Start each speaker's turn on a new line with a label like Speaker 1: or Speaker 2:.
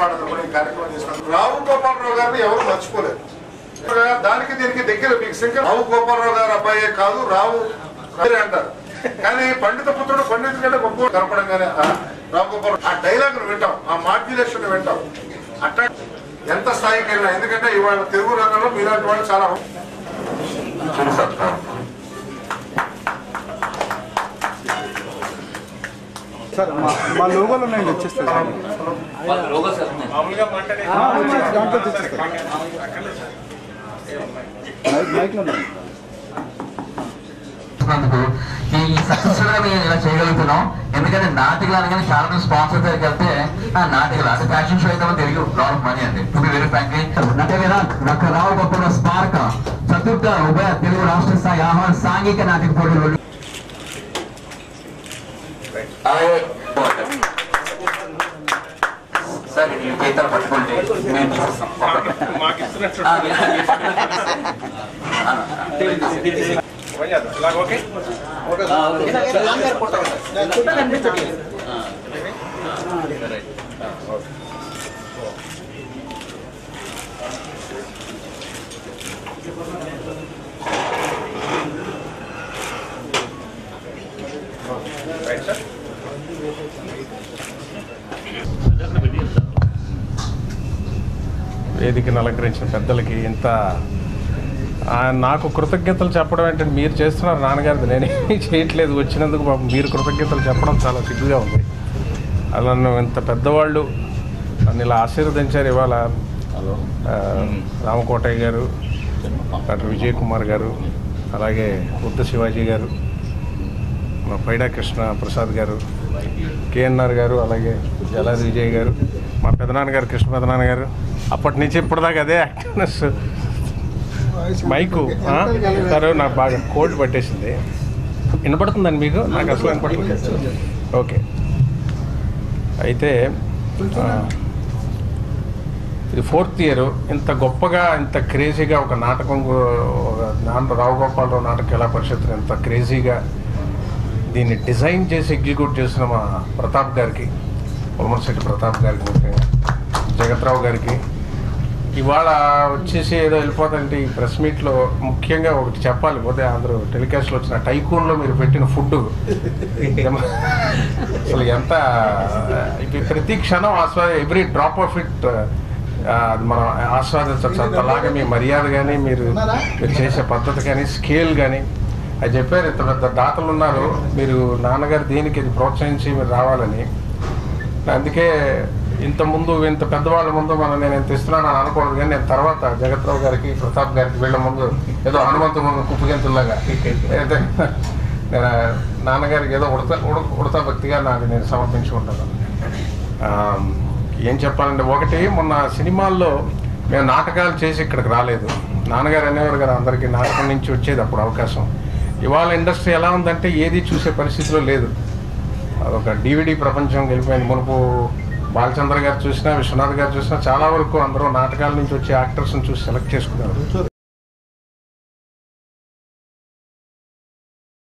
Speaker 1: కార్యక్రమం చేస్తున్నాడు రావు గోపాలరావు గారిని ఎవరు మర్చిపోలేదు. దానికి దీనికి దగ్గర మీకు సింక రావు గోపాలరావు గారు అబ్బాయే కాదు రావు అంటారు. కానీ పండిత పుత్రుడు పండిత కంటే గొప్ప కనపడంగానే రావు గోపాల్ ఆ డైలాగ్ వింటాం ఆ మాడ్యులేషన్ వింటాం. అట్లా ఎంత స్థాయికి వెళ్ళినా ఎందుకంటే ఇవాళ తెలుగు రంగంలో మీలాంటి వాళ్ళు చాలా
Speaker 2: సార్ మా లోగోలు ఉన్నాయండి వచ్చేస్తాయి దాంట్లో
Speaker 3: ఈ సక్సెస్ఫుల్గా మేము ఇలా చేయగలుగుతున్నాం. ఎందుకంటే నాటికలు అనగానే చాలా మంది స్పాన్సర్ దగ్గరికి వెళ్తే ఆ నాటికలు అంటే ఫ్యాషన్ షో అయితే తెలుగు లాట్ ఆఫ్ మనీ అండి టు బి వెరీ ఫ్రాంక్లీ నటవేరా డాక్టర్ రావు గొప్ప స్పార్క్ చతుర్థ ఉభయ తెలుగు రాష్ట్ర స్థాయి ఆహ్వాన సాంఘిక నాటిక పోటీలు ఓకే
Speaker 4: వేదికను అలంకరించిన పెద్దలకి ఇంత నాకు కృతజ్ఞతలు చెప్పడం ఏంటంటే మీరు చేస్తున్నారు నాన్నగారిది నేనేమీ చేయట్లేదు. వచ్చినందుకు పాపం మీరు కృతజ్ఞతలు చెప్పడం చాలా సిగ్గుగా ఉంది. అలా ఇంత పెద్దవాళ్ళు నన్ను ఇలా ఆశీర్వదించారు ఇవాళ. రామకోటయ్య గారు డాక్టర్ విజయ్ కుమార్ గారు అలాగే బుద్ధ శివాజీ గారు మా పైడా కృష్ణ ప్రసాద్ గారు కేఎన్ఆర్ గారు అలాగే జలాది విజయ్ గారు మా పెదనాన్న గారు కృష్ణ పెదనాన్న గారు అప్పటి నుంచి ఇప్పటిదాకా అదే యాక్టివ్నెస్ మైకు సరే నాకు బాగా కోల్డ్ పట్టేసింది. వినపడుతుందండి మీకు? నాకు అసలు వినపడుతుంది ఓకే. అయితే ఇది ఫోర్త్ ఇయర్. ఇంత గొప్పగా ఇంత క్రేజీగా ఒక నాటకం ఒక నాన్న రావు గోపాలరావు నాటక కళా పరిషత్తు ఇంత క్రేజీగా దీన్ని డిజైన్ చేసి ఎగ్జిక్యూట్ చేసిన మా ప్రతాప్ గారికి ఉల్మర్శెట్టి ప్రతాప్ గారికి ముఖ్యంగా జగత్రావు గారికి ఇవాళ వచ్చేసి ఏదో వెళ్ళిపోతుంటే ఈ ప్రెస్ మీట్లో ముఖ్యంగా ఒకటి చెప్పాలి పోతే అందరూ టెలికాస్ట్లో వచ్చిన టైకూన్లో మీరు పెట్టిన ఫుడ్. అసలు ఎంత ప్రతి క్షణం ఆస్వాద ఎవ్రీ డ్రాప్ ఆఫ్ ఇట్ అది మనం ఆస్వాదించవచ్చు. అంతలాగా మీ మర్యాద కానీ మీరు మీరు చేసే పద్ధతి కానీ స్కేల్ కానీ అది చెప్పారు ఇంత పెద్ద దాతలు ఉన్నారు. మీరు నాన్నగారు దీనికి ఇది ప్రోత్సహించి మీరు రావాలని? అందుకే ఇంత ముందు ఇంత పెద్దవాళ్ళ ముందు మనం నేను ఎంత ఇస్తున్నాను అని అనుకోవడం కానీ నేను తర్వాత జగత్రావు గారికి ప్రతాప్ గారికి వీళ్ళ ముందు ఏదో హనుమంతు ముందు కుప్పగింతుల్లాగా. అయితే నేను నాన్నగారికి ఏదో ఉడత ఉడ- ఉడతా భక్తిగా నాకు నేను సమర్పించుకుంటాను ఏం చెప్పాలంటే ఒకటి మొన్న సినిమాల్లో మేము నాటకాలు చేసి ఇక్కడికి రాలేదు. నాన్నగారు అనేవారు కదా అందరికీ నాటకం నుంచి వచ్చేది అప్పుడు అవకాశం. ఇవాళ ఇండస్ట్రీ ఎలా ఉందంటే ఏది చూసే పరిస్థితిలో లేదు. అదొక డివిడి ప్రపంచం గెలిపోయింది. మునుపు బాలచంద్ర గారు చూసినా విశ్వనాథ్ గారు చూసినా చాలా వరకు అందరూ నాటకాల నుంచి వచ్చే యాక్టర్స్ని చూసి సెలెక్ట్ చేసుకున్నారు.